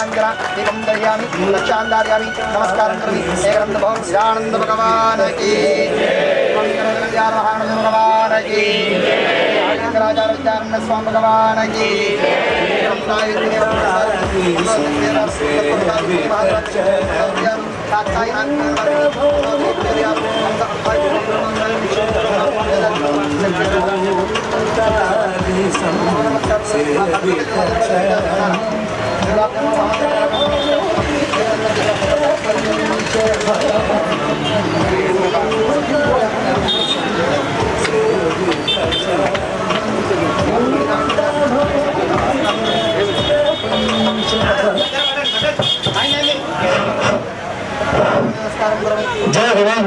Sangra, Nikam Dariami, Nachan Dariami, Namaskar, Egram the Bong, Sidan the Bakavanaki, Yarahan the Bakavanaki, Rajaran the Swam Bakavanaki, I'm not going to be able to do that. I'm not going to be able to do that. I'm not going to be able to do that.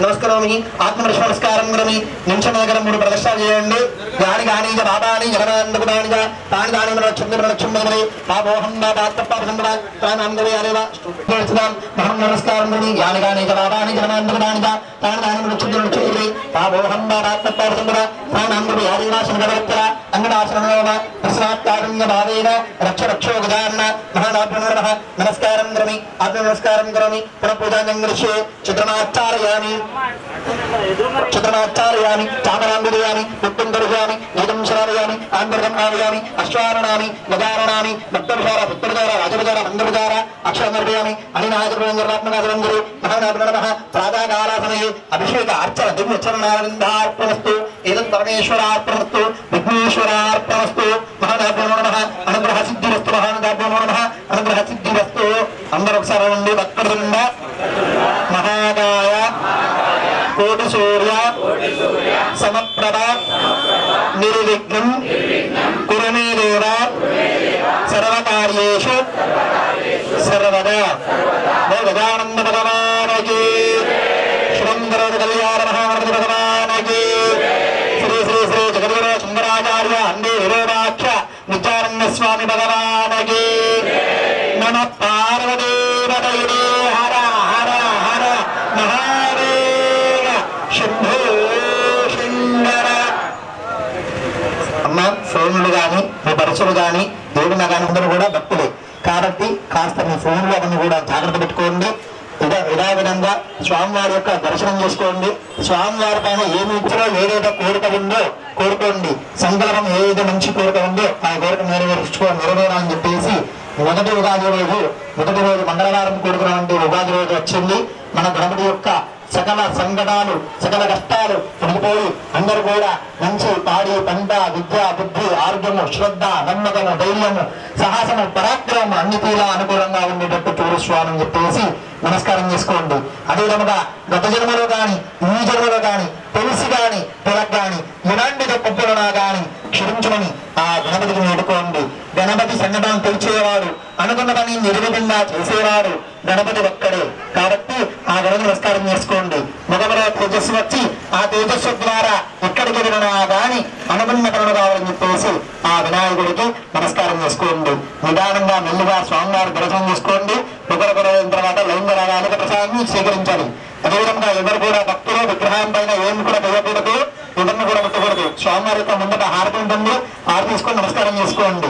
నమస్కారం ఆత్మరక్ష నమస్కారం కరమి నిమిషమేకరం మూడు ప్రదర్శన చేయండి గాని గాని చ బాబాని జగనాందకు దాని చ తాని దాని రక్షంది రక్షండి పాపోహం నా పాత్రపాపసంబర తాని అందరి అలేవ చేస్తున్నాం మహం నమస్కారం కరమి గాని గాని చ బాబాని జగనాందకు దాని చ తాని దాని రక్షంది రక్షండి పాపోహం నా పాత్రపాపసంబర తాని అందరి ఆదివాసన గడవత్తర అంగడాసనంలోన ప్రసనాత్కారంగ భావేన రక్ష రక్షో గజాన్న మహానాభ్యనర నమస్కారం కరమి ఆత్మ నమస్కారం కరోమి పునః పూజాంగం గృహ్యే చిత్రమాచారయామి చిత్రమాచారయామి చామరాంగుదయామి పుట్టుం దర్శయామి ఏదం శరాలయామి ఆంధ్రం ఆలయామి అశ్వారణామి గజారణామి రాజుల పుత్రవిచార అందరి మంగళవిచార అక్షరమర్పయామి అనినాథప్రవంగరాత్మనాథరంగురు మహానాథ ప్రాదాకాలాసనయే అభిషేక అర్చన దివ్యచరణానందార్పణస్తు ఏదం పరమేశ్వరార్పణస్తు విఘ్నేశ్వరార్పణస్తు మహానాభ్యో నమ అనుగ్రహ సిద్ధిరస్తు మహానాభ్యో నమ అనుగ్రహ సిద్ధిరస్తు. అందరూ ఒకసారి ఉండి భక్తుడు మహాగాయ కోటి సూర్య సమప్రభ నిర్విఘ్నం కురుమే దేవ సర్వకార్యేషు సర్వదా. ఓ భగవానకి. శృంగర కళ్యాణ మహామృత భగవానకి. శ్రీ శ్రీ శ్రీ జగద్గురు సుందరాచార్య అందే విరోధాక్ష నిత్యానంద స్వామి భగవానకి. నమ పార్వదేవతయుడే అమ్మ ఫోన్లు కానీ మీ పరచులు కానీ దేవుడిన కానీ అందరూ కూడా భక్తులే. కాబట్టి కాస్త మీ ఫోన్లు అవన్నీ కూడా జాగ్రత్త పెట్టుకోండి. ఇదే ఇదే విధంగా స్వామివారి యొక్క దర్శనం చేసుకోండి. స్వామివారి పైన ఏమి ఇచ్చినా ఏదైతే కోరిక ఉందో కోరుకోండి. సంకల్పం ఏదైతే మంచి కోరిక ఉందో ఆ కోరిక నెరవేర్చుకో నెరవేరాలని చెప్పేసి మొదటి ఉగాది రోజు మొదటి రోజు మంగళవారం కోరుకున్నటువంటి ఉగాది రోజు వచ్చింది. మన గణపతి యొక్క సకల సంకటాలు సకల కష్టాలు తొలగిపోయి అందరూ కూడా మంచి పాడి పంట విద్య బుద్ధి ఆరోగ్యము శ్రద్ధ నమ్మకము ధైర్యము సాహసము పరాక్రమము అన్ని తీరా అనుకూలంగా ఉండేటట్టు చూరుస్వామి చెప్పేసి నమస్కారం చేసుకోండి. అదే విధముగా గత జన్మలో కానీ ఈ జన్మలో గాని తెలిసి కానీ తెలక కానీ ఎలాంటి తప్పులనా గాని క్షమించమని ఆ గణపతిని వేడుకోండి. గణపతి సంఘటన తెలిసేవాడు అనుకున్న పని నిర్విధంగా చేసేవాడు గణపతి ఒక్కడే. కాబట్టి ఆ నమస్కారం చేసుకోండి. మగవర తేజస్సు వచ్చి ఆ తేజస్సు ద్వారా ఎక్కడికి వెళ్ళినా కానీ అనుబంధకరణ కావాలని చెప్పేసి ఆ వినాయకుడికి నమస్కారం చేసుకోండి. నిదానంగా మెల్లుగా స్వామివారి దర్శనం చేసుకోండి. ఒకరికొర తర్వాత లైంగ రాగాలకు ప్రసాదాన్ని స్వీకరించాలి. అదేవిధంగా ఎవరు కూడా భక్తులు విగ్రహం పైన ఏమి కూడా వేయకూడదు ఎవరిని కూడా ముట్టకూడదు స్వామివారి యొక్క ముందట హారతి ఉంటుంది. హారతి తీసుకొని నమస్కారం చేసుకోండి.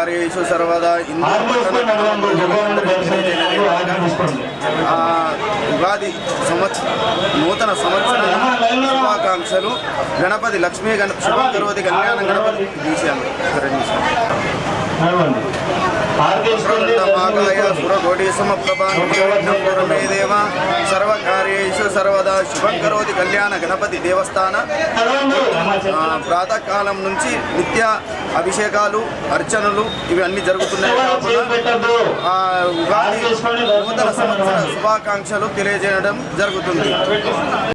సర్వకార్యేషు సర్వదా ఉగాది సంవత్సర నూతన సంవత్సర శుభాకాంక్షలు. గణపతి లక్ష్మీ గణ శుభం కరోతి కళ్యాణ గణపతి తీశాను దేవ సర్వకార్యేషు సర్వదా శుభం కరోతి కళ్యాణ గణపతి దేవస్థాన. ప్రాతకాలం నుంచి నిత్య అభిషేకాలు అర్చనలు ఇవి అన్ని జరుగుతున్నాయి ఉగాది నూతన సంవత్సర శుభాకాంక్షలు తెలియజేయడం జరుగుతుంది.